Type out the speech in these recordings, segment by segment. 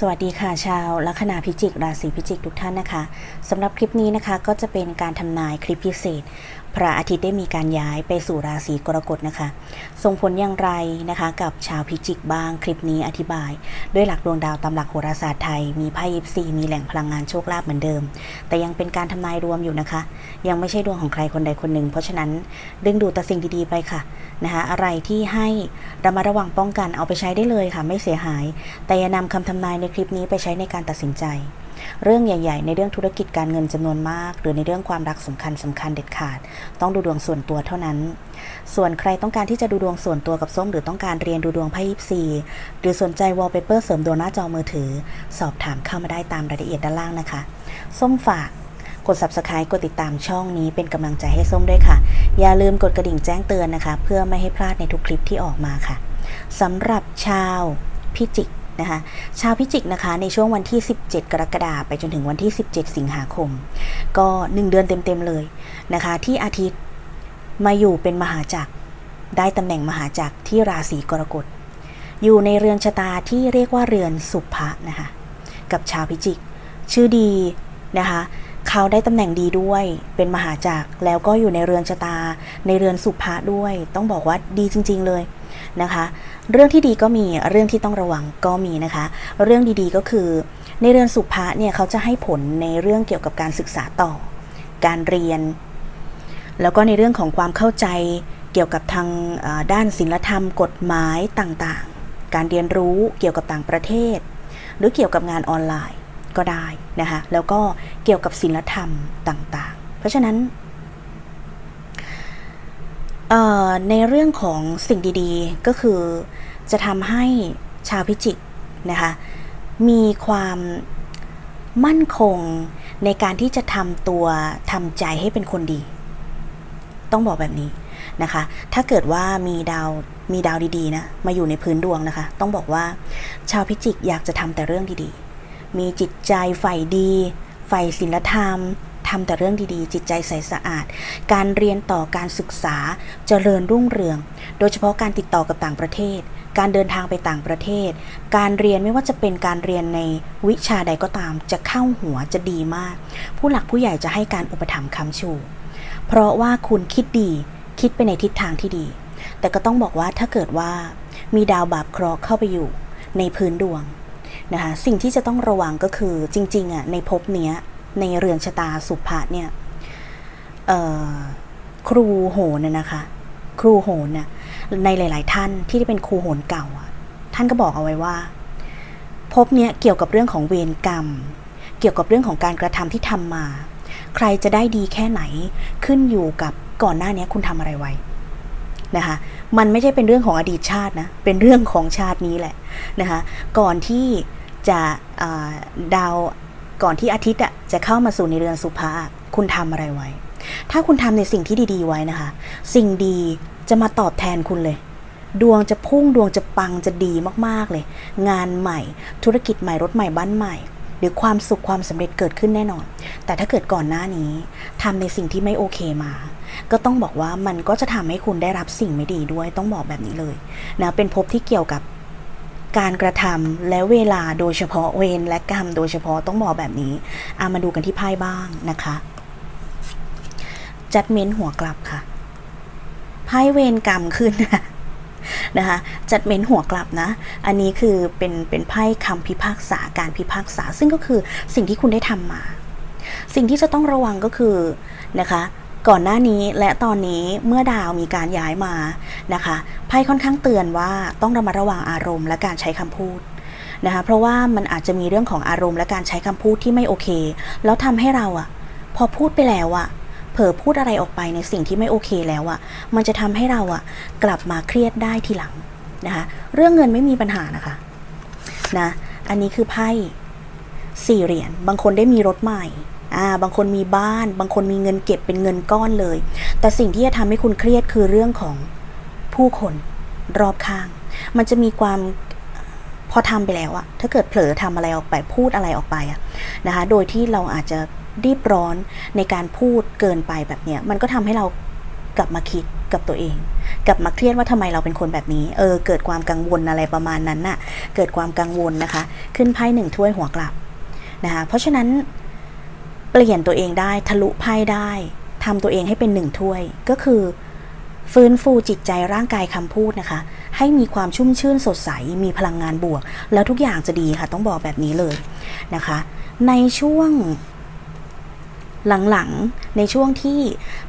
สวัสดีค่ะชาวลัคนาพิจิก ราศีพิจิกทุกท่านนะคะสำหรับคลิปนี้นะคะก็จะเป็นการทำนายคลิปพิเศษ พระอาทิตย์ได้มีการย้ายไปสู่ราศีกรกฎนะคะ ส่งผลอย่างไรนะคะกับชาวพิจิกบ้างคลิปนี้อธิบาย ด้วยหลักดวงดาวตามหลักโหราศาสตร์ไทย มีไพ่ยิปซีมีแหล่งพลังงานโชคลาภเหมือนเดิม แต่ยังเป็นการทำนายรวมอยู่นะคะ ยังไม่ใช่ดวงของใครคนใดคนหนึ่ง เพราะฉะนั้นดึงดูดแต่สิ่งดีๆไปค่ะนะคะอะไรที่ให้ระมัดระวังป้องกันเอาไปใช้ได้เลยค่ะ ไม่เสียหาย แต่อย่านำคำทำนายในคลิปนี้ไปใช้ในการตัดสินใจ เรื่องใหญ่ๆ ในเรื่องธุรกิจการเงินจำนวนมาก หรือในเรื่องความรักสำคัญสำคัญเด็ดขาด ต้องดูดวงส่วนตัวเท่านั้น ส่วนใครต้องการที่จะดูดวงส่วนตัวกับส้ม หรือต้องการเรียนดูดวงไพ่ยิปซีหรือสนใจวอลเปเปอร์เสริมดวงหน้าจอมือถือ สอบถามเข้ามาได้ตามรายละเอียดด้านล่างนะคะ ส้มฝากกด subscribe กดติดตามช่องนี้เป็นกำลังใจให้ส้มด้วยค่ะ อย่าลืมกดกระดิ่งแจ้งเตือนนะคะ เพื่อไม่ให้พลาดในทุกคลิปที่ออกมาค่ะสำหรับชาวพิจิก นะคะชาวพิจิกนะคะในช่วงวันที่ 17 กรกฎาคมไปจนถึงวันที่ 17 สิงหาคม ก็ 1 เดือนเต็มๆเลยนะคะ ที่อาทิตย์มาอยู่เป็นมหาจักรได้ตำแหน่งมหาจักรที่ราศีกรกฎอยู่ในเรือนชะตาที่เรียกว่าเรือนสุภะนะคะกับชาวพิจิก ชื่อดีนะคะ เขาได้ตำแหน่งดีด้วย เป็นมหาจักรแล้วก็อยู่ในเรือนชะตา ในเรือนสุภะด้วย ต้องบอกว่าดีจริง ๆเลยนะคะ เรื่องที่ดีก็มีเรื่องที่ต้องระวังก็มีนะคะ เรื่องดีๆก็คือ ในเรือนสุภะเนี่ยเขาจะให้ผลในเรื่องเกี่ยวกับการศึกษาต่อ การเรียน แล้วก็ในเรื่องของความเข้าใจเกี่ยวกับทางด้านศิลธรรม กฎหมายต่างๆ การเรียนรู้เกี่ยวกับต่างประเทศ หรือเกี่ยวกับงานออนไลน์ก็ได้นะคะ แล้วก็ เกี่ยวกับศิลธรรมต่าง ๆ เพราะฉะนั้นในเรื่องของสิ่งดีๆก็คือจะทำให้ชาวพิจิกนะคะมีความมั่นคงในการที่จะทำตัวทำใจให้เป็นคนดี ต้องบอกแบบนี้นะคะ ถ้าเกิดว่ามีดาวมีดาวดีๆนะมาอยู่ในพื้นดวงนะคะ ต้องบอกว่าชาวพิจิกอยากจะทำแต่เรื่องดีๆ มีจิตใจใฝ่ดี ใฝ่ศีลธรรมทำแต่เรื่องดีๆ จิตใจใสสะอาด การเรียนต่อการศึกษาเจริญรุ่งเรือง โดยเฉพาะการติดต่อกับต่างประเทศ การเดินทางไปต่างประเทศ การเรียนไม่ว่าจะเป็นการเรียนในวิชาใดก็ตาม จะเข้าหัวจะดีมาก ผู้หลักผู้ใหญ่จะให้การอุปถัมภ์คำชู เพราะว่าคุณคิดดีคิดไปในทิศทางที่ดี แต่ก็ต้องบอกว่าถ้าเกิดว่ามีดาวบาปเคราะห์เข้าไปอยู่ในพื้นดวง นะคะสิ่งที่จะต้องระวังก็คือจริงๆอะในภพเนี้ยในเรือนชะตาสุภะเนี่ยครูโหนนะนะคะ ครูโหนน่ะในหลาย ๆ ท่านที่ได้เป็นครูโหนเก่า ท่านก็บอกเอาไว้ว่าภพเนี้ยเกี่ยวกับเรื่องของเวรกรรม เกี่ยวกับเรื่องของการกระทำที่ทำมา ใครจะได้ดีแค่ไหนขึ้นอยู่กับก่อนหน้านี้คุณทำอะไรไว้ นะคะ มันไม่ใช่เป็นเรื่องของอดีตชาตินะ เป็นเรื่องของชาตินี้แหละนะคะ ก่อนที่จะาดาวก่อนที่อาทิตย์อะจะเข้ามาสู่ในเรือนสุภาคุณทำอะไรไว้ ถ้าคุณทำในสิ่งที่ดีๆไว้นะคะ สิ่งดีจะมาตอบแทนคุณเลย ดวงจะพุ่งดวงจะปังจะดีมากๆเลย งานใหม่ ธุรกิจใหม่รถใหม่บ้านใหม่ หรือความสุขความสำเร็จเกิดขึ้นแน่นอน แต่ถ้าเกิดก่อนหน้านี้ทำในสิ่งที่ไม่โอเคมา ก็ต้องบอกว่ามันก็จะทำให้คุณได้รับสิ่งไม่ดีด้วยต้องบอกแบบนี้เลยนะเป็นภพที่เกี่ยวกับการกระทำและเวลาโดยเฉพาะเวรและกรรมโดยเฉพาะต้องบอกแบบนี้อามาดูกันที่ไพ่บ้างนะคะจัดเม้นหัวกลับค่ะไพ่เวรกรรมขึ้นนะ นะคะจัดเม้นหัวกลับนะ อันนี้คือเป็นเป็นไพ่คำพิพากษาการพิพากษา ซึ่งก็คือสิ่งที่คุณได้ทำมา สิ่งที่จะต้องระวังก็คือนะคะก่อนหน้านี้และตอนนี้เมื่อดาวมีการย้ายมานะคะไพ่ค่อนข้างเตือนว่าต้องระมัดระวังอารมณ์และการใช้คำพูดนะคะเพราะว่ามันอาจจะมีเรื่องของอารมณ์และการใช้คำพูดที่ไม่โอเค แล้วทำให้เราอะพอพูดไปแล้วอะ เผลอพูดอะไรออกไปในสิ่งที่ไม่โอเคแล้วอะมันจะทำให้เราอะกลับมาเครียดได้ทีหลังนะคะ เรื่องเงินไม่มีปัญหานะคะนะ อันนี้คือไพ่สี่เหรียญ บางคนได้มีรถใหม่อ่า บางคนมีบ้าน บางคนมีเงินเก็บเป็นเงินก้อนเลย แต่สิ่งที่จะทำให้คุณเครียดคือเรื่องของผู้คนรอบข้าง มันจะมีความพอทำไปแล้วอะถ้าเกิดเผลอทำอะไรออกไปพูดอะไรออกไปอะนะคะ โดยที่เราอาจจะ รีบร้อนในการพูดเกินไปแบบเนี้ยมันก็ทำให้เรากลับมาคิดกับตัวเอง กลับมาเครียดว่าทำไมเราเป็นคนแบบนี้ เออ เกิดความกังวลอะไรประมาณนั้นน่ะ เกิดความกังวลนะคะ ขึ้นไพ่หนึ่งถ้วยหัวกลับนะคะ เพราะฉะนั้นเปลี่ยนตัวเองได้ทะลุไพ่ได้ทำตัวเองให้เป็นหนึ่งถ้วย ก็คือฟื้นฟูจิตใจร่างกายคำพูดนะคะ ให้มีความชุ่มชื่นสดใส มีพลังงานบวก แล้วทุกอย่างจะดีค่ะ ต้องบอกแบบนี้เลยนะคะ ในช่วง หลังๆ ในช่วงที่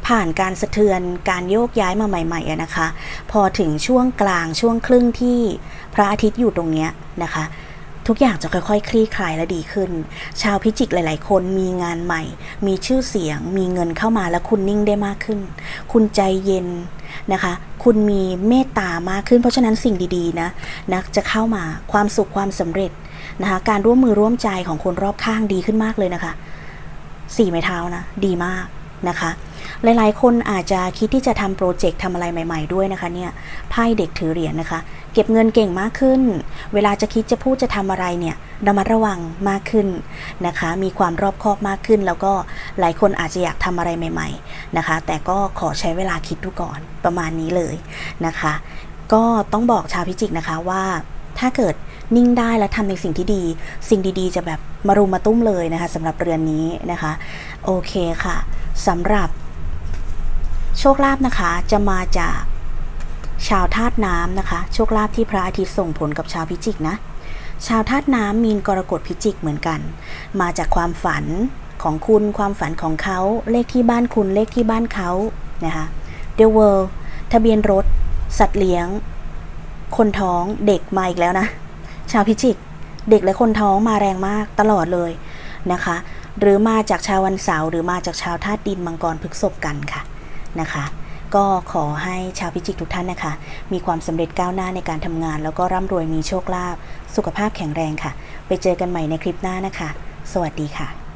ผ่านการสะเทือนการโยกย้ายมาใหม่ๆนะคะ พอถึงช่วงกลางช่วงครึ่งที่พระอาทิตย์อยู่ตรงเนี้ยนะคะทุกอย่างจะค่อยๆ คลี่คลายและดีขึ้น ชาวพิจิกหลาย ๆ คนมีงานใหม่ มีชื่อเสียง มีเงินเข้ามาและคุณนิ่งได้มากขึ้น คุณใจเย็นนะคะ คุณมีเมตตามากขึ้น เพราะฉะนั้นสิ่งดีๆนะนะจะเข้ามาความสุขความสำเร็จนะคะ การร่วมมือร่วมใจของคนรอบข้างดีขึ้นมากเลยนะคะ สี่ไม้เท้านะ ดีมากนะคะ หลายๆ คนอาจจะคิดที่จะทำโปรเจกต์ทำอะไรใหม่ ๆ ด้วยนะคะเนี่ยไพ่เด็กถือเหรียญนะคะ เก็บเงินเก่งมากขึ้น เวลาจะคิดจะพูดจะทำอะไรเนี่ยระมัดระวังมากขึ้นนะคะ มีความรอบคอบมากขึ้น แล้วก็หลายคนอาจจะอยากทำอะไรใหม่ ๆนะคะ แต่ก็ขอใช้เวลาคิดดูก่อนประมาณนี้เลยนะคะ ก็ต้องบอกชาวพิจิกนะคะว่าถ้าเกิด นิ่งได้และทำในสิ่งที่ดี สิ่งดีๆ จะแบบมารุมมาตุ้มเลยนะคะสำหรับเรือนนี้นะคะ โอเคค่ะสำหรับ โชคลาภนะคะจะมาจากชาวธาตุน้ำนะคะ โชคลาภที่พระอาทิตย์ส่งผลกับชาวพิจิกนะ ชาวธาตุน้ำมีนกรกฎพิจิกเหมือนกัน มาจากความฝันของคุณความฝันของเขาเลขที่บ้านคุณเลขที่บ้านเขานะคะ The World ทะเบียนรถ สัตว์เลี้ยง คนท้องเด็กมาอีกแล้วนะ ชาวพิจิก เด็กและคนท้องมาแรงมากตลอดเลยนะคะ หรือมาจากชาววันเสาร์หรือมาจากชาวธาตุดินมังกรพฤกษบกันค่ะนะคะ ก็ขอให้ชาวพิจิกทุกท่านนะคะ มีความสำเร็จก้าวหน้าในการทำงาน แล้วก็ร่ำรวยมีโชคลาภสุขภาพแข็งแรงค่ะ ไปเจอกันใหม่ในคลิปหน้านะคะ สวัสดีค่ะ